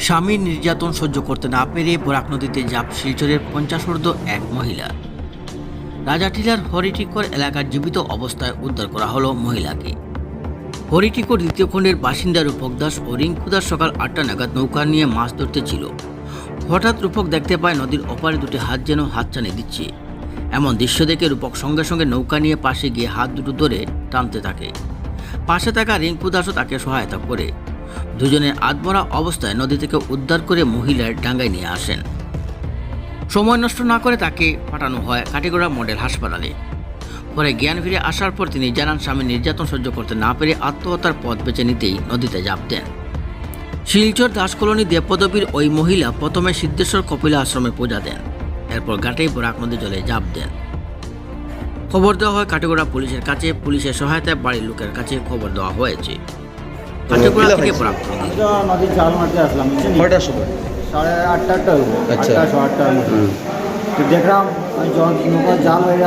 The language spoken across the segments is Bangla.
স্বামীর নির্যাতন সহ্য করতে না পেরে বরাক নদীতে জাপ শিলচরের পঞ্চাশ ঊর্ধ্ব এক মহিলা। রাজাটিলার হরিটিকর এলাকার জীবিত অবস্থায় উদ্ধার করা হলো মহিলাকে। হরিটিকর দ্বিতীয় খণ্ডের বাসিন্দা রূপক দাস ও রিঙ্কু দাস সকাল আটটা নাগাদ নৌকা নিয়ে মাছ ধরতে ছিল। হঠাৎ রূপক দেখতে পায় নদীর ওপারে দুটি হাত যেন হাত হাতছানি দিচ্ছে। এমন দৃশ্য দেখে রূপক সঙ্গে সঙ্গে নৌকা নিয়ে পাশে গিয়ে হাত দুটো ধরে টানতে থাকে। পাশে থাকা রিঙ্কু দাসও তাকে সহায়তা করে। দুজনের আধমরা অবস্থায় নদী থেকে উদ্ধার করে মহিলার ডাঙ্গায় নিয়ে আসেন। সময় নষ্ট না করে তাকে পাঠানো হয় কাটিগড়া মডেল হাসপাতালে। পরে জ্ঞান ফিরে আসার পর তিনি জানান স্বামী নির্যাতন সহ্য করতে না পেরে আত্মহত্যার পথ বেছে নিতেই নদীতে জাপ দেন শিলচর দাসকলোনি দেবপদবীর ওই মহিলা প্রথমে সিদ্ধেশ্বর কপিলা আশ্রমে পূজা দেন। এরপর ঘাটেই বরাক নদী জলে জাপ দেন। খবর দেওয়া হয় কাটিগড়া পুলিশের কাছে। পুলিশের সহায়তায় বাড়ির লোকের কাছে খবর দেওয়া হয়েছে। কাটিগড়া থেকে নদীর মারতে আসলাম কয়টার সময় সাড়ে আটটা আটটা হইব আচ্ছা। আটটা সাড়ে আটটার মতো তো দেখলাম জল নৌকার জাল হয়ে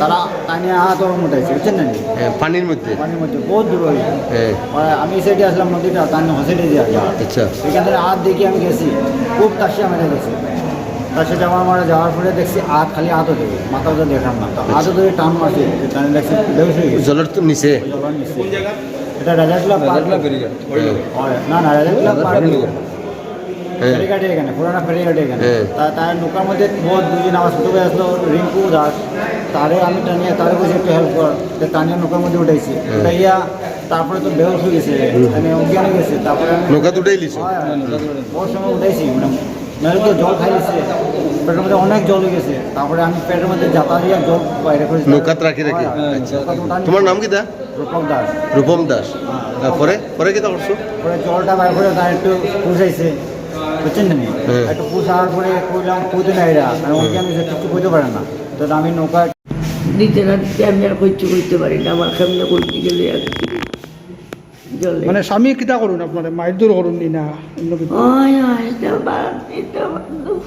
তারা টানিয়ে হাত ওর মোটাইছে বুঝছেন না হ্যাঁ পানির মধ্যে। পানির মধ্যে বহুত দূর হ্যাঁ। আমি সাইডে আসলাম নদীটা টানি হসেটে দিয়ে আসলাম আচ্ছা। থেকে হাত দেখি আমি গেছি খুব তাসিয়া মেরে গেছি। তাসিয়া যাওয়ার মারা যাওয়ার পরে দেখছি হাত খালি হাতও দেবে মাথা তো দেখলাম না। তো হাতও ধরে টান মারছে টানে দেখছি জলের তো নিচে। জলের নিচে। এটা রাজা ক্লাব পার্ক হয়। না না রাজা ক্লাব পার্ক হ্যাঁ। ফেরিঘাটে এখানে পুরানা ফেরিঘাটে এখানে। হ্যাঁ। তার নৌকার মধ্যে বহুত দুজন আমার ছোটো ভাই আসলো রিঙ্কু দাস। তারে আমি টানিয়ে তারে বসে একটু হেল্প কর টানিয়ে নৌকার মধ্যে উঠাইছি। হ্যাঁ। উঠাইয়া তারপরে তো বেহস হয়ে গেছে মানে অজ্ঞান হয়ে গেছে। তারপরে নৌকা দুটাই লিছে হয়, বহুত সময় উঠাইছি মানে তো জল খাইছে। পেটের মধ্যে অনেক জল হয়ে গেছে। তারপরে আমি পেটের মধ্যে যাতা দিয়ে জল বাইরে করেছি নৌকাত রাখি রাখি হয়, আচ্ছা উঠানি- তোমার নাম কি দা? রূপক দাস। রূপম দাস। পরে? পরে কি করছ পরে জলটা বাইর করে তার একটু পুষাইছে বুঝছেন না হ্যাঁ। একটু পুষার পরে কইলাম কুইতে না এরা। কারণ ওকে আমি কিছু কইতে পারে না। তো আমি নৌকা দিতে না দিতে আমি আর পারি না? আমার কেমনে করতে গেলে আর মানে স্বামী কিতা করুন আপনার? মায়ের দূর করুন নি না? অন্য কিছু ওই ওই, এটা বাদ, এটা বাদ।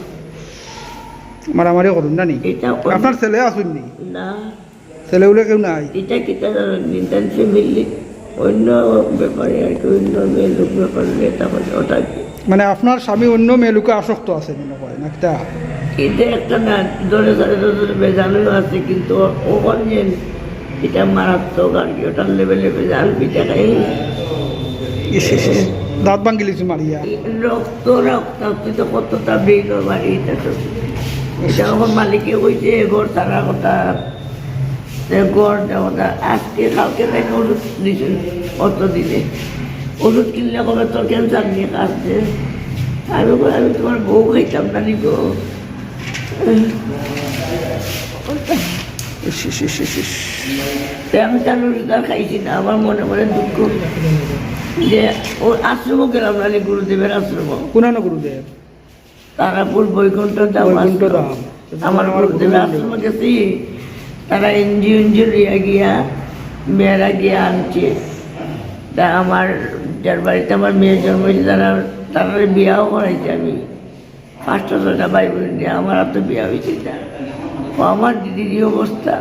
মারামারি করুন না নি আপনার ছেলে আসুন নি। না ছেলে উলে কেউ নাই? এটা কিতা জানেন নিতান ফ্যামিলি? অন্য ব্যাপারে আর কি অন্য মেয়ে লোক ব্যাপারে ওটা মানে আপনার স্বামী অন্য মেয়েলোকে আসক্ত আছে মনে করে না কিতা এটা একটা না ধরে ধরে ধরে বেজানো আছে কিন্তু ওখান যে এটা মারাত্মক আর কি ওটার লেভেলে বেজান পিঠাটাই। দাঁত ভাঙ্গি লিছি মারিয়া। রক্ত রক্ত তুই তো কতটা বাড়ি এটা তো এটা আমার মালিকে কইছে ঘর তারা কথা ঘর দেওয়া আজকে, কালকে তাই ওষুধ দিছেন অত দিনে। ওষুধ কিনলে কবে তোর ক্যান্সার নিয়ে কাটছে আমি আমি তোমার বউ খাইতাম না নিব। আমি তার ওষুধ খাইছি না। আমার মনে মনে দুঃখ যে ও আশ্রম গেলাম না গুরুদেবের আশ্রম কোনানো গুরুদেব? তারাপুর বৈকুণ্ঠ দাম বৈকুণ্ঠ ধাম। আমার গুরুদেবের আশ্রমে গেছি তারা এনজি এনজি লিয়া গিয়া মেয়েরা গিয়া আনছে। তা আমার যার বাড়িতে আমার মেয়ে জন্ম হয়েছে তারা তারা বিয়াও করাইছে আমি। পাঁচটা ছটা ভাই বোন নিয়ে আমার তো বিয়া হয়েছে তা আমার দিদির অবস্থা।